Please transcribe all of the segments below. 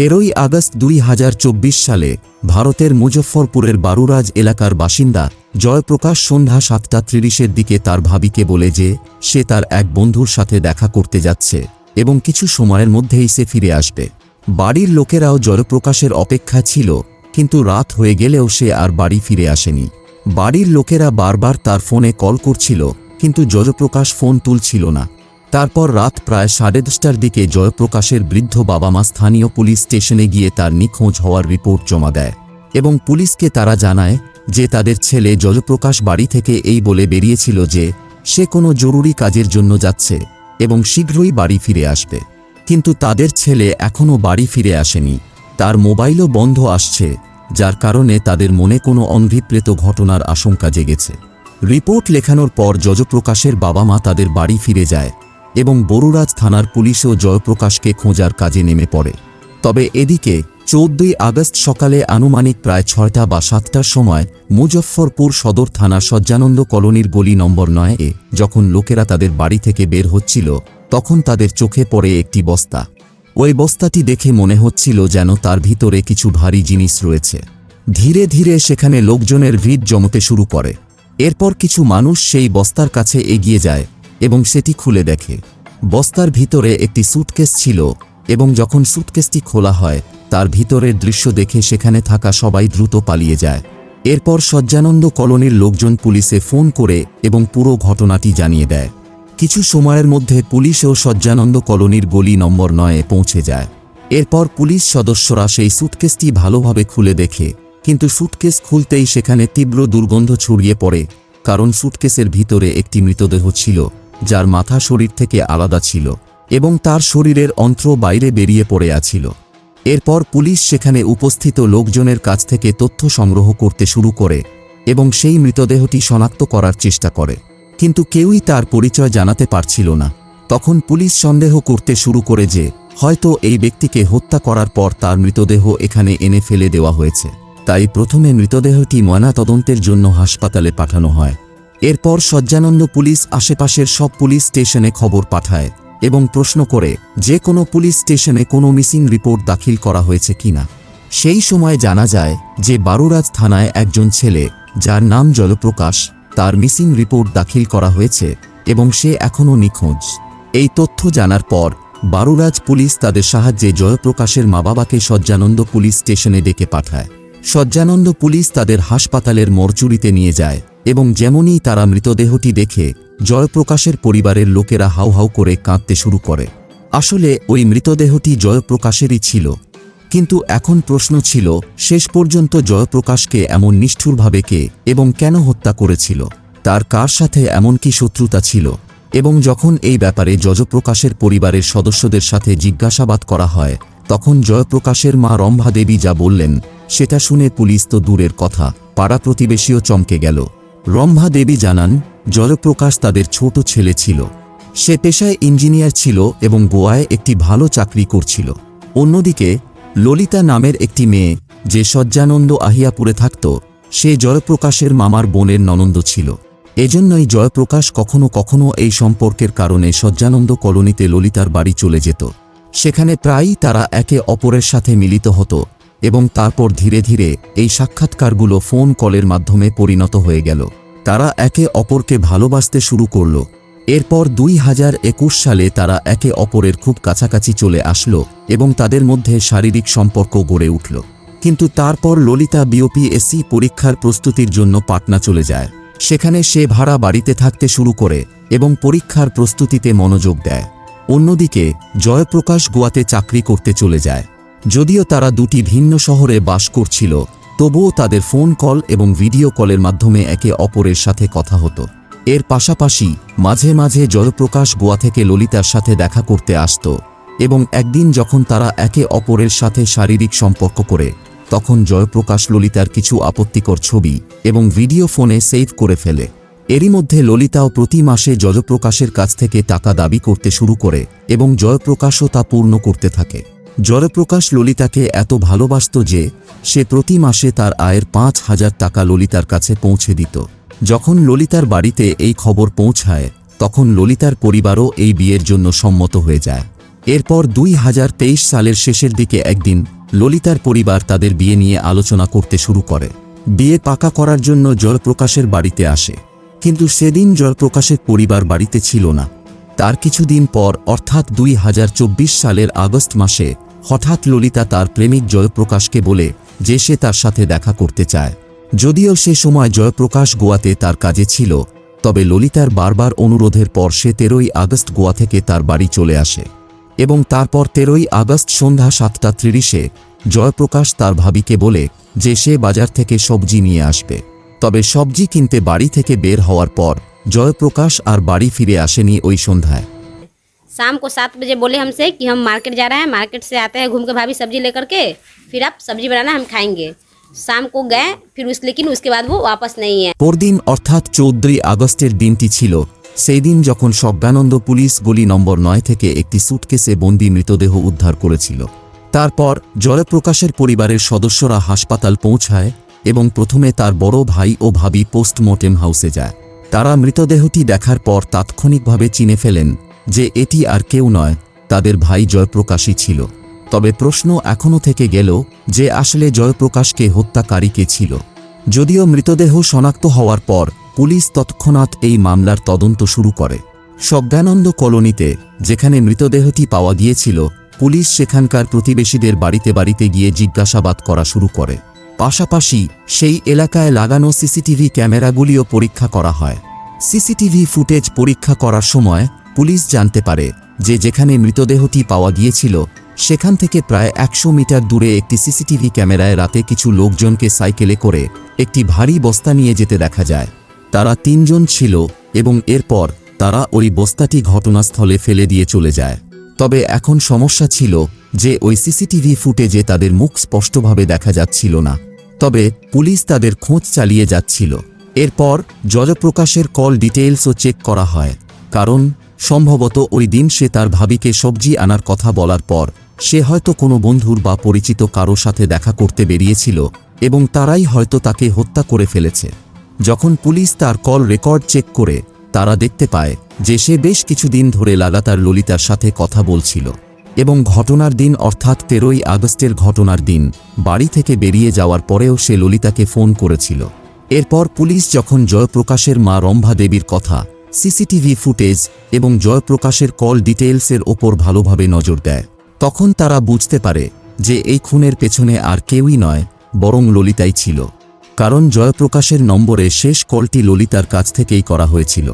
তেরোই আগস্ট দুই হাজার চব্বিশ সালে ভারতের মুজফ্ফরপুরের বারুরাজ এলাকার বাসিন্দা জয়প্রকাশ সন্ধ্যা সাতটা ত্রিরিশের দিকে তার ভাবিকে বলে যে, সে তার এক বন্ধুর সাথে দেখা করতে যাচ্ছে এবং কিছু সময়ের মধ্যেই সে ফিরে আসবে। বাড়ির লোকেরাও জয়প্রকাশের অপেক্ষা ছিল, কিন্তু রাত হয়ে গেলেও সে আর বাড়ি ফিরে আসেনি। বাড়ির লোকেরা বারবার তার ফোনে কল করছিল, কিন্তু জয়প্রকাশ ফোন তুলছিল না। তারপর রাত প্রায় সাড়ে দশটার দিকে জয়প্রকাশের বৃদ্ধ বাবা মা স্থানীয় পুলিশ স্টেশনে গিয়ে তার নিখোঁজ হওয়ার রিপোর্ট জমা দেয় এবং পুলিশকে তারা জানায় যে তাদের ছেলে জয়প্রকাশ বাড়ি থেকে এই বলে বেরিয়েছিল যে সে কোনো জরুরি কাজের জন্য যাচ্ছে এবং শীঘ্রই বাড়ি ফিরে আসবে। কিন্তু তাদের ছেলে এখনও বাড়ি ফিরে আসেনি। তার মোবাইলও বন্ধ আসছে, যার কারণে তাদের মনে কোনো অনভিপ্রেত ঘটনার আশঙ্কা জেগেছে। রিপোর্ট লেখানোর পর যজপ্রকাশের বাবা মা তাদের বাড়ি ফিরে যায় এবং বরুরাজ থানার পুলিশও জয়প্রকাশকে খোঁজার কাজে নেমে পড়ে। তবে এদিকে চৌদ্দই আগস্ট সকালে আনুমানিক প্রায় ছয়টা বা সাতটার সময় মুজফ্ফরপুর সদর থানা সজ্জানন্দ কলোনির গলি নম্বর নয় এ যখন লোকেরা তাদের বাড়ি থেকে বের হচ্ছিল, তখন তাদের চোখে পড়ে একটি বস্তা। ওই বস্তাটি দেখে মনে হচ্ছিল যেন তার ভিতরে কিছু ভারী জিনিস রয়েছে। ধীরে ধীরে সেখানে লোকজনের ভিড় জমতে শুরু করে। এরপর কিছু মানুষ সেই বস্তার কাছে এগিয়ে যায় এবং সেটি খুলে দেখে। বস্তার ভিতরে একটি সুটকেস ছিল এবং যখন সুটকেসটি খোলা হয়, তার ভিতরের দৃশ্য দেখে সেখানে থাকা সবাই দ্রুত পালিয়ে যায়। এরপর সজ্জানন্দ কলোনির লোকজন পুলিশে ফোন করে এবং পুরো ঘটনাটি জানিয়ে দেয়। কিছু সময়ের মধ্যে পুলিশ ও সজ্জানন্দ কলোনির গলি নম্বর নয়ে পৌঁছে যায়। এরপর পুলিশ সদস্যরা সেই সুটকেসটি ভালোভাবে খুলে দেখে, কিন্তু সুটকেস খুলতেই সেখানে তীব্র দুর্গন্ধ ছড়িয়ে পড়ে, কারণ সুটকেসের ভিতরে একটি মৃতদেহ ছিল। যার মাথা শরীর থেকে আলাদা ছিল এবং তার শরীরের অন্ত্র বাইরে বেরিয়ে পড়ে আছিল। এরপর পুলিশ সেখানে উপস্থিত লোকজনের কাছ থেকে তথ্য সংগ্রহ করতে শুরু করে এবং সেই মৃতদেহটি শনাক্ত করার চেষ্টা করে। কিন্তু কেউই তার পরিচয় জানাতে পারছিল না। তখন পুলিশ সন্দেহ করতে শুরু করে যে, হয়তো এই ব্যক্তিকে হত্যা করার পর তার মৃতদেহ এখানে এনে ফেলে দেওয়া হয়েছে। তাই প্রথমে মৃতদেহটি ময়নাতদন্তের জন্য হাসপাতালে পাঠানো হয়। এরপর সজ্জানন্দ পুলিশ আশেপাশের সব পুলিশ স্টেশনে খবর পাঠায় এবং প্রশ্ন করে যে কোনো পুলিশ স্টেশনে কোনো মিসিং রিপোর্ট দাখিল করা হয়েছে কিনা সেই সময় জানা যায় যে বারুরাজ থানায় একজন ছেলে, যার নাম জলপ্রকাশ, তার মিসিং রিপোর্ট দাখিল করা হয়েছে এবং সে এখনও নিখোঁজ। এই তথ্য জানার পর বারুরাজ পুলিশ তাদের সাহায্যে জয়প্রকাশের মা বাবাকে সজ্জানন্দ পুলিশ স্টেশনে ডেকে পাঠায়। সজ্জানন্দ পুলিশ তাদের হাসপাতালের মরচুরিতে নিয়ে যায় এবং যেমনই তারা মৃতদেহটি দেখে, জয়প্রকাশের পরিবারের লোকেরা হাউ হাউ করে কাঁদতে শুরু করে। আসলে ওই মৃতদেহটি জয়প্রকাশেরই ছিল। কিন্তু এখন প্রশ্ন ছিল, শেষ পর্যন্ত জয়প্রকাশকে এমন নিষ্ঠুরভাবে কে এবং কেন হত্যা করেছিল? তার কার সাথে এমন কি শত্রুতা ছিল? এবং যখন এই ব্যাপারে যজপ্রকাশের পরিবারের সদস্যদের সাথে জিজ্ঞাসাবাদ করা হয়, তখন জয়প্রকাশের মা রম্ভা দেবী যা বললেন, সেটা শুনে পুলিশ তো দূরের কথা, পাড়া প্রতিবেশীও চমকে গেল। রম্ভা দেবী জানান জয়প্রকাশ তাদের ছোট ছেলে ছিল। সে পেশায় ইঞ্জিনিয়ার ছিল এবং গোয়ায় একটি ভালো চাকরি করছিল। অন্যদিকে, ললিতা নামের একটি মেয়ে যে সজ্জানন্দ আহিয়াপুরে থাকত, সে জয়প্রকাশের মামার বোনের ননন্দ ছিল। এজন্যই জয়প্রকাশ কখনো কখনো এই সম্পর্কের কারণে সজ্জানন্দ কলোনিতে ললিতার বাড়ি চলে যেত। সেখানে প্রায়ই তারা একে অপরের সাথে মিলিত হতো। এবং তারপর ধীরে ধীরে এই সাক্ষাৎকারগুলো ফোন কলের মাধ্যমে পরিণত হয়ে গেল। তারা একে অপরকে ভালোবাসতে শুরু করল। এরপর দুই হাজার একুশ সালে তারা একে অপরের খুব কাছাকাছি চলে আসলো এবং তাদের মধ্যে শারীরিক সম্পর্ক গড়ে উঠল। কিন্তু তারপর ললিতা বিওপিএসসি পরীক্ষার প্রস্তুতির জন্য পাটনা চলে যায়। সেখানে সে ভাড়া বাড়িতে থাকতে শুরু করে এবং পরীক্ষার প্রস্তুতিতে মনোযোগ দেয়। অন্যদিকে জয়প্রকাশ গোয়াতে চাকরি করতে চলে যায়। যদিও তারা দুটি ভিন্ন শহরে বাস করছিল, তবুও তাদের ফোন কল এবং ভিডিও কলের মাধ্যমে একে অপরের সাথে কথা হতো। এর পাশাপাশি মাঝে মাঝে জয়প্রকাশ গোয়া থেকে ললিতার সাথে দেখা করতে আসত এবং একদিন যখন তারা একে অপরের সাথে শারীরিক সম্পর্ক করে, তখন জয়প্রকাশ ললিতার কিছু আপত্তিকর ছবি এবং ভিডিও ফোনে সেভ করে ফেলে। এরই মধ্যে ললিতাও প্রতি মাসে জয়প্রকাশের কাছ থেকে টাকা দাবি করতে শুরু করে এবং জয়প্রকাশও তা পূর্ণ করতে থাকে। জয়প্রকাশ ললিতাকে এত ভালোবাসত যে সে প্রতি মাসে তার আয়ের পাঁচ হাজার টাকা ললিতার কাছে পৌঁছে দিত। যখন ললিতার বাড়িতে এই খবর পৌঁছায়, তখন ললিতার পরিবারও এই বিয়ের জন্য সম্মত হয়ে যায়। এরপর দুই হাজার তেইশ সালের শেষের দিকে একদিন ললিতার পরিবার তাদের বিয়ে নিয়ে আলোচনা করতে শুরু করে। বিয়ে পাকা করার জন্য জয়প্রকাশের বাড়িতে আসে। কিন্তু সেদিন জয়প্রকাশের পরিবার বাড়িতে ছিল না। তার কিছুদিন পর, অর্থাৎ দুই হাজার চব্বিশ সালের আগস্ট মাসে, হঠাৎ ললিতা তার প্রেমিক জয়প্রকাশকে বলে যে সে তার সাথে দেখা করতে চায়। যদিও সে সময় জয়প্রকাশ গোয়াতে তার কাজে ছিল, তবে ললিতার বারবার অনুরোধের পর সে তেরোই আগস্ট গোয়া থেকে তার বাড়ি চলে আসে এবং তারপর তেরোই আগস্ট সন্ধ্যা সাতটা ত্রিশে জয়প্রকাশ তার ভাবিকে বলে যে সে বাজার থেকে সবজি নিয়ে আসবে। তবে সবজি কিনতে বাড়ি থেকে বের হওয়ার পর জয়প্রকাশ আর বাড়ি ফিরে আসেনি ওই সন্ধ্যায় शाम को सात बजे बोले हमसे कि हम मार्केट जा रहे हैं मार्केट से आते हैं घूम के भाभी सब्जी लेकर के फिर आप सब्जी बनाना हम खाएंगे शाम को गए फिर उस लेकिन उसके बाद वो वापस नहीं है পরদিন অর্থাৎ চৌদ্দই আগস্টের দিনটি ছিল সেই দিন যখন সজ্ঞানন্দ পুলিশ গলি নম্বর নয় থেকে একটি সুটকেসে বন্দি মৃতদেহ উদ্ধার করেছিল তারপর জয়প্রকাশের পরিবারের সদস্যরা হাসপাতাল পৌঁছায় এবং প্রথমে তার বড় ভাই ও ভাবি পোস্টমর্টেম হাউসে যায় তারা মৃতদেহটি দেখার পর তাৎক্ষণিকভাবে চিনে ফেলেন যে এটি আর কেউ নয়, তাদের ভাই জয়প্রকাশই ছিল। তবে প্রশ্ন এখনও থেকে গেল যে আসলে জয়প্রকাশকে হত্যাকারী কে ছিল। যদিও মৃতদেহ শনাক্ত হওয়ার পর পুলিশ তৎক্ষণাৎ এই মামলার তদন্ত শুরু করে। সজ্ঞানন্দ কলোনিতে যেখানে মৃতদেহটি পাওয়া গিয়েছিল, পুলিশ সেখানকার প্রতিবেশীদের বাড়িতে বাড়িতে গিয়ে জিজ্ঞাসাবাদ করা শুরু করে। পাশাপাশি সেই এলাকায় লাগানো সিসিটিভি ক্যামেরাগুলিও পরীক্ষা করা হয়। সিসিটিভি ফুটেজ পরীক্ষা করার সময় পুলিশ জানতে পারে যে যেখানে মৃতদেহটি পাওয়া গিয়েছিল, সেখান থেকে প্রায় একশো মিটার দূরে একটি সিসিটিভি ক্যামেরায় রাতে কিছু লোকজনকে সাইকেলে করে একটি ভারী বস্তা নিয়ে যেতে দেখা যায়। তারা তিনজন ছিল এবং এরপর তারা ওই বস্তাটি ঘটনাস্থলে ফেলে দিয়ে চলে যায়। তবে এখন সমস্যা ছিল যে ওই সিসিটিভি ফুটেজে তাদের মুখ স্পষ্টভাবে দেখা যাচ্ছিল না। তবে পুলিশ তাদের খোঁজ চালিয়ে যাচ্ছিল। এরপর জয়প্রকাশের কল ডিটেইলসও চেক করা হয়, কারণ সম্ভবত ওই দিন সে তার ভাবিকে সবজি আনার কথা বলার পর সে হয়তো কোনো বন্ধুর বা পরিচিত কারও সাথে দেখা করতে বেরিয়েছিল এবং তারাই হয়তো তাকে হত্যা করে ফেলেছে। যখন পুলিশ তার কল রেকর্ড চেক করে, তারা দেখতে পায় যে সে বেশ কিছুদিন ধরে লাগাতার ললিতার সাথে কথা বলছিল। এবং ঘটনার দিন অর্থাৎ তেরোই আগস্টের ঘটনার দিন, বাড়ি থেকে বেরিয়ে যাওয়ার পরেও সে ললিতাকে ফোন করেছিল। এরপর পুলিশ যখন জয়প্রকাশের মা রম্ভা দেবীর কথা, সিসিটিভি ফুটেজ এবং জয়প্রকাশের কল ডিটেইলসের ওপর ভালোভাবে নজর দেয়, তখন তারা বুঝতে পারে যে এই খুনের পেছনে আর কেউই নয়, বরং ললিতাই ছিল। কারণ জয়প্রকাশের নম্বরে শেষ কলটি ললিতার কাছ থেকেই করা হয়েছিল।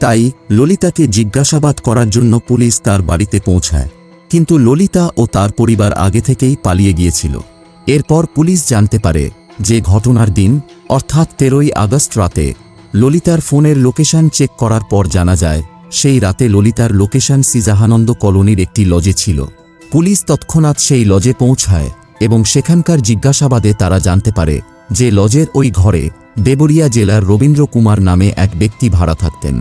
তাই ললিতাকে জিজ্ঞাসাবাদ করার জন্য পুলিশ তার বাড়িতে পৌঁছায়। কিন্তু ললিতা ও তার পরিবার আগে থেকেই পালিয়ে গিয়েছিল। এরপর পুলিশ জানতে পারে যে ঘটনার দিন, অর্থাৎ তেরোই আগস্ট রাতে, ললিতার ফোনের লোকেশন চেক করার পর জানা যায়, সেই রাতে ললিতার লোকেশন সিজাহানন্দ কলোনির একটি লজে ছিল। পুলিশ তৎক্ষণাৎ সেই লজে পৌঁছায় এবং সেখানকার জিজ্ঞাসাবাদে তারা জানতে পারে যে লজের ওই ঘরে দেবরিয়া জেলার রবীন্দ্র কুমার নামে এক ব্যক্তি ভাড়া থাকতেন।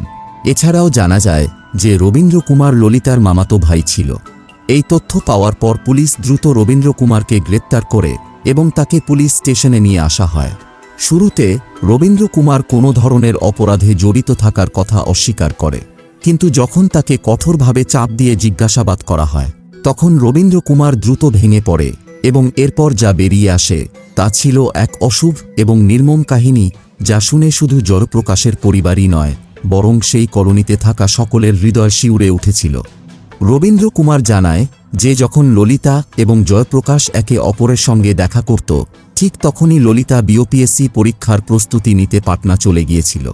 এছাড়াও জানা যায় যে রবীন্দ্র কুমার ললিতার মামাতো ভাই ছিল। এই তথ্য পাওয়ার পর পুলিশ দ্রুত রবীন্দ্র কুমারকে গ্রেপ্তার করে এবং তাকে পুলিশ স্টেশনে নিয়ে আসা হয়। শুরুতে রবীন্দ্র কুমার কোনো ধরনের অপরাধে জড়িত থাকার কথা অস্বীকার করে, কিন্তু যখন তাকে কঠোরভাবে চাপ দিয়ে জিজ্ঞাসাবাদ করা হয়, তখন রবীন্দ্র কুমার দ্রুত ভেঙে পড়ে এবং এরপর যা বেরিয়ে আসে তা ছিল এক অশুভ এবং নির্মম কাহিনী যা শুনে শুধু জয়প্রকাশের পরিবারই নয়, বরং সেই কলোনিতে থাকা সকলের হৃদয় শিউরে উঠেছিল। রবীন্দ্র কুমার জানায়, যে যখন ললিতা এবং জয়প্রকাশ একে অপরের সঙ্গে দেখা করত, ঠিক তখনই ললিতা বিওপিএসসি পরীক্ষার প্রস্তুতি নিতে পাটনা চলে গিয়েছিল।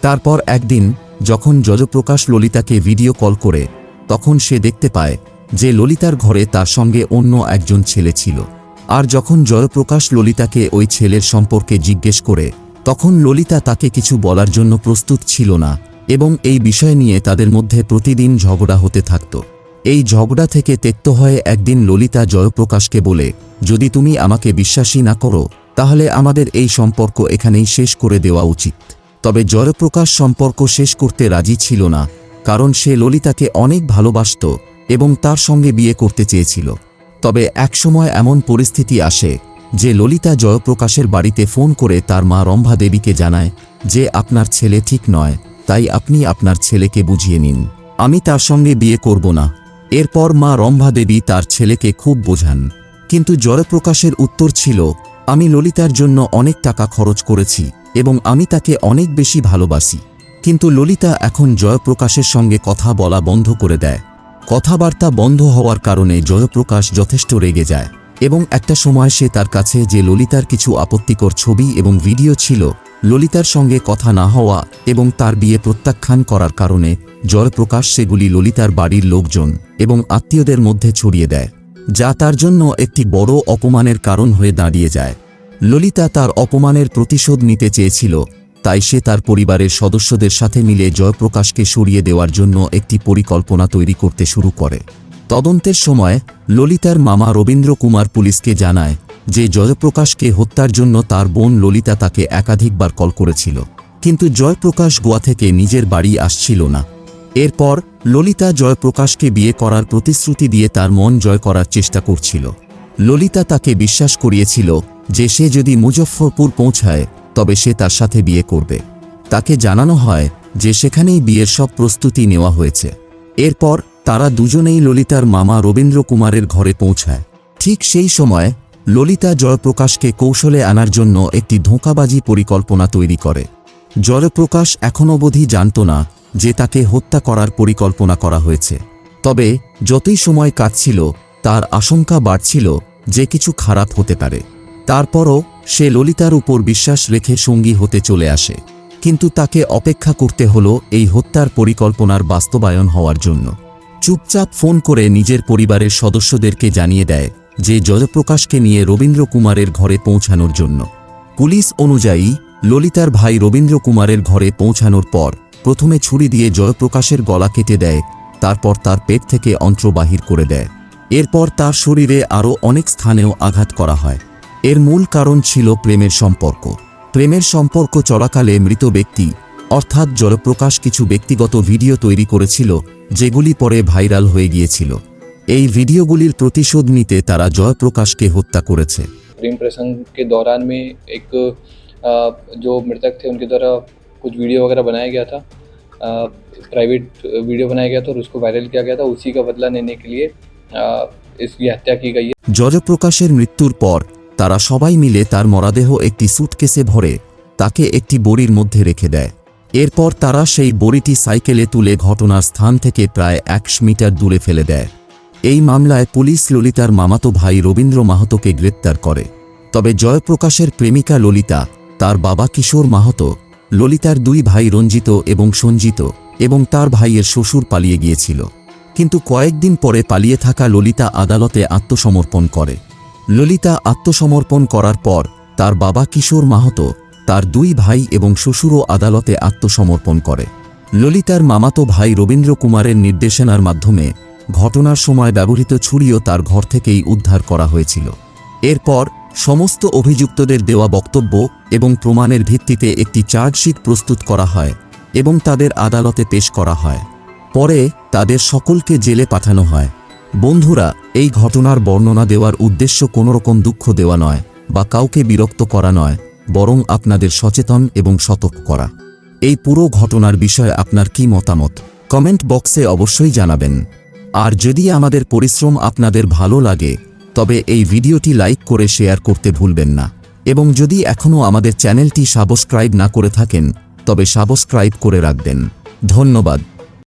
তারপর একদিন, যখন জয়প্রকাশ ললিতাকে ভিডিও কল করে, তখন সে দেখতে পায় যে ললিতার ঘরে তার সঙ্গে অন্য একজন ছেলে ছিল। আর যখন জয়প্রকাশ ললিতাকে ওই ছেলের সম্পর্কে জিজ্ঞেস করে, তখন ললিতা তাকে কিছু বলার জন্য প্রস্তুত ছিল না এবং এই বিষয় নিয়ে তাদের মধ্যে প্রতিদিন ঝগড়া হতে থাকত। এই ঝগড়া থেকে তেক্ত হয়ে একদিন ললিতা জয়প্রকাশকে বলে, যদি তুমি আমাকে বিশ্বাসী না করো, তাহলে আমাদের এই সম্পর্ক এখানেই শেষ করে দেওয়া উচিত। তবে জয়প্রকাশ সম্পর্ক শেষ করতে রাজি ছিল না, কারণ সে ললিতাকে অনেক ভালোবাসত এবং তার সঙ্গে বিয়ে করতে চেয়েছিল। তবে একসময় এমন পরিস্থিতি আসে যে ললিতা জয়প্রকাশের বাড়িতে ফোন করে তার মা রম্ভা দেবীকে জানায় যে, আপনার ছেলে ঠিক নয়, তাই আপনি আপনার ছেলেকে বুঝিয়ে নিন। আমি তার সঙ্গে বিয়ে করব না। এরপর মা রম্ভা দেবী তার ছেলেকে খুব বোঝান। কিন্তু জয়প্রকাশের উত্তর ছিল, আমি ললিতার জন্য অনেক টাকা খরচ করেছি এবং আমি তাকে অনেক বেশি ভালোবাসি। কিন্তু ললিতা এখন জয়প্রকাশের সঙ্গে কথা বলা বন্ধ করে দেয়। কথাবার্তা বন্ধ হওয়ার কারণে জয়প্রকাশ যথেষ্ট রেগে যায়। এবং একটা সময় সে তার কাছে যে ললিতার কিছু আপত্তিকর ছবি এবং ভিডিও ছিল, ললিতার সঙ্গে কথা না হওয়া এবং তার বিয়ে প্রত্যাখ্যান করার কারণে জয়প্রকাশ সেগুলি ললিতার বাড়ির লোকজন এবং আত্মীয়দের মধ্যে ছড়িয়ে দেয়, যা তার জন্য একটি বড় অপমানের কারণ হয়ে দাঁড়িয়ে যায়। ললিতা তার অপমানের প্রতিশোধ নিতে চেয়েছিল, তাই সে তার পরিবারের সদস্যদের সাথে মিলে জয়প্রকাশকে সরিয়ে দেওয়ার জন্য একটি পরিকল্পনা তৈরি করতে শুরু করে। তদন্তের সময় ললিতার মামা রবীন্দ্র কুমার পুলিশকে জানায় যে জয়প্রকাশকে হত্যার জন্য তার বোন ললিতা তাকে একাধিকবার কল করেছিল। কিন্তু জয়প্রকাশ গোয়া থেকে নিজের বাড়ি আসছিল না। এরপর ললিতা জয়প্রকাশকে বিয়ে করার প্রতিশ্রুতি দিয়ে তার মন জয় করার চেষ্টা করছিল। ললিতা তাকে বিশ্বাস করিয়েছিল যে সে যদি মুজফ্ফরপুর পৌঁছায়, তবে সে তার সাথে বিয়ে করবে। তাকে জানানো হয় যে সেখানেই বিয়ের সব প্রস্তুতি নেওয়া হয়েছে। এরপর তারা দুজনেই ললিতার মামা রবীন্দ্র কুমারের ঘরে পৌঁছায়। ঠিক সেই সময়, ললিতা জয়প্রকাশকে কৌশলে আনার জন্য একটি ধোঁকাবাজি পরিকল্পনা তৈরি করে। জয়প্রকাশ এখন অবধি জানত না যে তাকে হত্যা করার পরিকল্পনা করা হয়েছে। তবে যতই সময় কাটছিল, তার আশঙ্কা বাড়ছিল যে কিছু খারাপ হতে পারে। তারপরও সে ললিতার উপর বিশ্বাস রেখে সঙ্গী হতে চলে আসে। কিন্তু তাকে অপেক্ষা করতে হলো এই হত্যার পরিকল্পনার বাস্তবায়ন হওয়ার জন্য। চুপচাপ ফোন করে নিজের পরিবারের সদস্যদেরকে জানিয়ে দেয় যে জয়প্রকাশকে নিয়ে রবীন্দ্র কুমারের ঘরে পৌঁছানোর জন্য। পুলিশ অনুযায়ী, ললিতার ভাই রবীন্দ্র কুমারের ঘরে পৌঁছানোর পর প্রথমে ছুরি দিয়ে জয়প্রকাশের গলা কেটে দেয়, তারপর তার পেট থেকে অন্ত্র বাহির করে দেয়। এরপর তার শরীরে আরও অনেক স্থানেও আঘাত করা হয়। এর মূল কারণ ছিল প্রেমের সম্পর্ক। প্রেমের সম্পর্ক চলাকালে মৃত ব্যক্তি, অর্থাৎ জয়প্রকাশ কিছু ব্যক্তিগত ভিডিও তৈরি করেছিল যেগুলি পরে ভাইরাল হয়ে গিয়েছিল এই ভিডিওগুলির প্রতিশোধ নিতে তারা জয়প্রকাশকে হত্যা করেছে प्रेम प्रसंग के दौरान में एक अ, जो मृतक थे उनके द्वारा कुछ वीडियो वगैरह बनाया गया था प्राइवेट वीडियो बनाया गया था और उसको वायरल किया गया था उसी का बदला लेने के लिए अ, इसकी हत्या की गई है জয়প্রকাশের মৃত্যুর পর তারা সবাই মিলে তার মরাদেহ একটি সুটকেসে ভরে তাকে একটি বড়ির মধ্যে রেখে দেয় এরপর তারা সেই বড়িটি সাইকেলে তুলে ঘটনার স্থান থেকে প্রায় একশ মিটার দূরে ফেলে দেয়। এই মামলায় পুলিশ ললিতার মামাতো ভাই রবীন্দ্র মাহাতোকে গ্রেপ্তার করে। তবে জয়প্রকাশের প্রেমিকা ললিতা, তার বাবা কিশোর মাহাতো, ললিতার দুই ভাই রঞ্জিত এবং সঞ্জিত এবং তার ভাইয়ের শ্বশুর পালিয়ে গিয়েছিল। কিন্তু কয়েকদিন পরে পালিয়ে থাকা ললিতা আদালতে আত্মসমর্পণ করে। ললিতা আত্মসমর্পণ করার পর তার বাবা কিশোর মাহাতো তার দুই ভাই এবং শ্বশুরও আদালতে আত্মসমর্পণ করে। ললিতার মামাতো ভাই রবীন্দ্র কুমারের নির্দেশনার মাধ্যমে ঘটনার সময় ব্যবহৃত ছুরিও তার ঘর থেকেই উদ্ধার করা হয়েছিল। এরপর সমস্ত অভিযুক্তদের দেওয়া বক্তব্য এবং প্রমাণের ভিত্তিতে একটি চার্জশিট প্রস্তুত করা হয় এবং তাদের আদালতে পেশ করা হয়। পরে তাদের সকলকে জেলে পাঠানো হয়। বন্ধুরা, এই ঘটনার বর্ণনা দেওয়ার উদ্দেশ্য কোনোরকম দুঃখ দেওয়া নয় বা কাউকে বিরক্ত করা নয়। বরং আপনাদের সচেতন এবং সতর্ক করা। এই পুরো ঘটনার বিষয়ে আপনার কি মতামত? কমেন্ট বক্সে অবশ্যই জানাবেন। আর যদি আমাদের পরিশ্রম আপনাদের ভালো লাগে, তবে এই ভিডিওটি লাইক করে শেয়ার করতে ভুলবেন না। এবং যদি এখনও আমাদের চ্যানেলটি সাবস্ক্রাইব না করে থাকেন, তবে সাবস্ক্রাইব করে রাখবেন। ধন্যবাদ।